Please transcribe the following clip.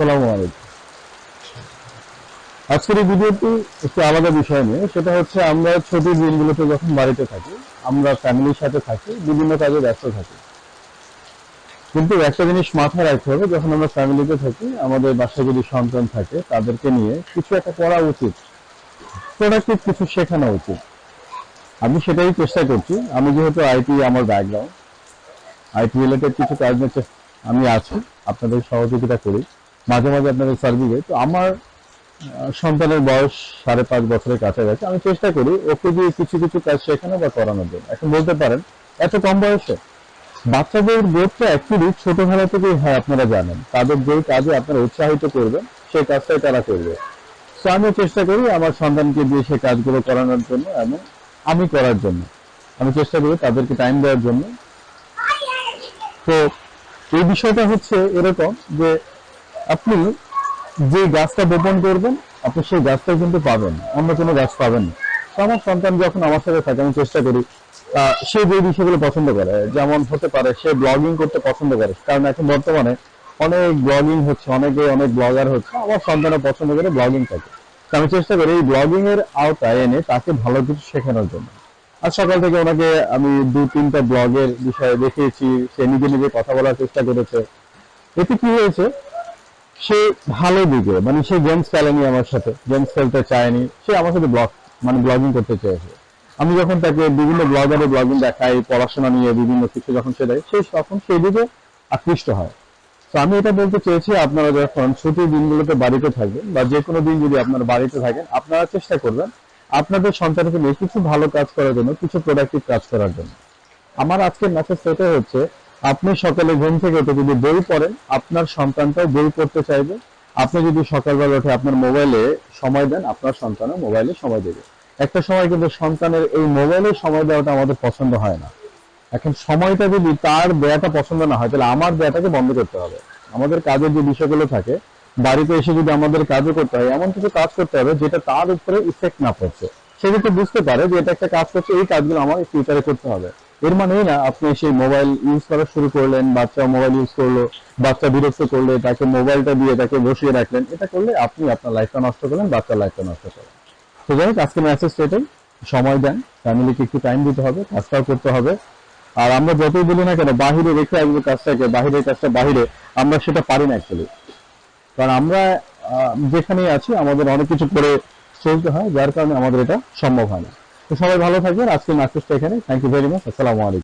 আসসালামু আলাইকুম। আজকের এই ভিডিওটি একটু আলাদা বিষয় নিয়ে, সেটা হচ্ছে আমরা ছুটির দিনগুলোতে যখন বাড়িতে থাকি, আমরা ফ্যামিলির সাথে থাকি, বিভিন্ন কাজে ব্যস্ত থাকি। কিন্তু একটা জিনিস মাথায় রাখতে হবে, যখন আমরা ফ্যামিলিতে থাকি, আমাদের বাসায় যদি সন্তান থাকে, তাদেরকে নিয়ে কিছু একটা করা উচিত প্রোডাক্টিভ কিছু শেখানো উচিত। আমি সেটাই চেষ্টা করছি। আমি যেহেতু আইটি আমার ব্যাকগ্রাউন্ড আইটি রিলেটেড কিছু কাজ আমি আছি, আপনাদের সহযোগিতা করি। মাঝে মাঝে আপনাদের সার্ভিসে তো আমার সন্তানের বয়স সাড়ে পাঁচ বছরের কাছাকাছি। আমি চেষ্টা করি ওকে দিয়ে কিছু কিছু কাজ শেখানো বা করানোর জন্য। এখন বলতে পারেন, এত কম বয়সে বাচ্চাদের গ্রোথটা অ্যাকচুয়ালি ছোটবেলা থেকেই হয়, আপনারা জানেন। তাদের যে কাজে আপনারা উৎসাহিত করবেন, সেই কাজটাই তারা করবে। তো আমি চেষ্টা করি আমার সন্তানকে দিয়ে সেই কাজগুলো করানোর জন্য এবং আমি করার জন্য। আমি চেষ্টা করি তাদেরকে টাইম দেওয়ার জন্য। তো এই বিষয়টা হচ্ছে এরকম যে আপনি যে গাছটা বপন করবেন, আপনি সেই গাছটা কিন্তু পাবেন। অন্য কোনো গাছ পাবেন না। আমার সন্তান যখন আমার সাথে থাকে, আমি চেষ্টা করি সে যে বিষয়গুলো পছন্দ করে, যেমন হতে পারে সে ব্লগিং করতে পছন্দ করে, কারণ এখন বর্তমানে অনেক ব্লগিং হচ্ছে, অনেকে অনেক ব্লগার হচ্ছে, আমার সন্তানও পছন্দ করে ব্লগিং থাকে আমি চেষ্টা করি এই ব্লগিং এর আওতায় এনে তাকে ভালো কিছু শেখানোর জন্য। আর সকাল থেকে ওনাকে আমি দু, তিনটা ব্লগের বিষয়ে দেখিয়েছি, সে নিজে নিজে কথা বলার চেষ্টা করেছে। এতে কি হয়েছে সে ভালো দিকে মানে সে গেমস খেলেনি আমার সাথে, গেমস খেলতে চায়নি, সে আমার সাথে ব্লগ মানে ব্লগিং করতে চেয়েছে। আমি যখন তাকে বিভিন্ন ব্লগারে ব্লগিং দেখাই, পড়াশোনা নিয়ে বিভিন্ন কিছু যখন সে দেয়, সে তখন সেই দিকে আকৃষ্ট হয়। তো আমি এটা বলতে চেয়েছি, আপনারা যখন ছুটির দিনগুলোতে বাড়িতে থাকবেন, বা যে কোনো দিন যদি আপনারা বাড়িতে থাকেন, আপনারা চেষ্টা করবেন আপনাদের সন্তানকে নিয়ে কিছু ভালো কাজ করার জন্য, কিছু প্রোডাক্টিভ কাজ করার জন্য। আমার আজকের মেসেজ সেটা হচ্ছে আপনি সকালে ঘুম থেকে উঠে যদি বই পড়েন, আপনার সন্তানটাও বই পড়তে চাইবে। আপনি যদি সকালবেলা উঠে আপনার মোবাইলে সময় দেন, আপনার সন্তানও মোবাইলে সময় দেবে। একটা সময় কিন্তু সন্তানের এই মোবাইলে সময় দেওয়াটা আমাদের পছন্দ হয় না। এখন সময়টা যদি তার দেয়াটা পছন্দ না হয়, তাহলে আমার দেয়াটাকে বন্ধ করতে হবে। আমাদের কাজের যে বিষয়গুলো থাকে, বাড়িতে এসে যদি আমাদের কাজও করতে হয়, এমন কিছু কাজ করতে হবে যেটা তার উপরে ইফেক্ট না পড়ছে। সে যাতে বুঝতে পারে যে এটা একটা কাজ করছে, এই কাজগুলো আমার ফিউচারে করতে হবে। এর মানে না, আপনি সেই মোবাইল ইউজ করা শুরু করলেন, বাচ্চা মোবাইল ইউজ করল, বাচ্চা বিরক্ত করলে তাকে মোবাইলটা দিয়ে তাকে বসিয়ে রাখলেন, এটা করলে আপনি আপনার লাইফটা নষ্ট করলেন, বাচ্চার লাইফটা নষ্ট করলেন। তো যাই হোক আজকে মেসেজ এটাই সময় দেন ফ্যামিলিকে একটু টাইম দিতে হবে, কাজটাও করতে হবে। আর আমরা যতই বলি না কেন, বাহিরে রেখে আসব কাজটাকে বাহিরের কাজটা বাহিরে, আমরা সেটা পারি না অ্যাকচুয়ালি কারণ আমরা যেখানেই আছি, আমাদের অনেক কিছু করে চলতে হয়, যার কারণে আমাদের এটা সম্ভব হয় না। তো সবাই ভালো থাকবেন। আজকে মেসেজটা এখানে থ্যাংক ইউ ভেরি মাচ আসসালামু আলাইকুম।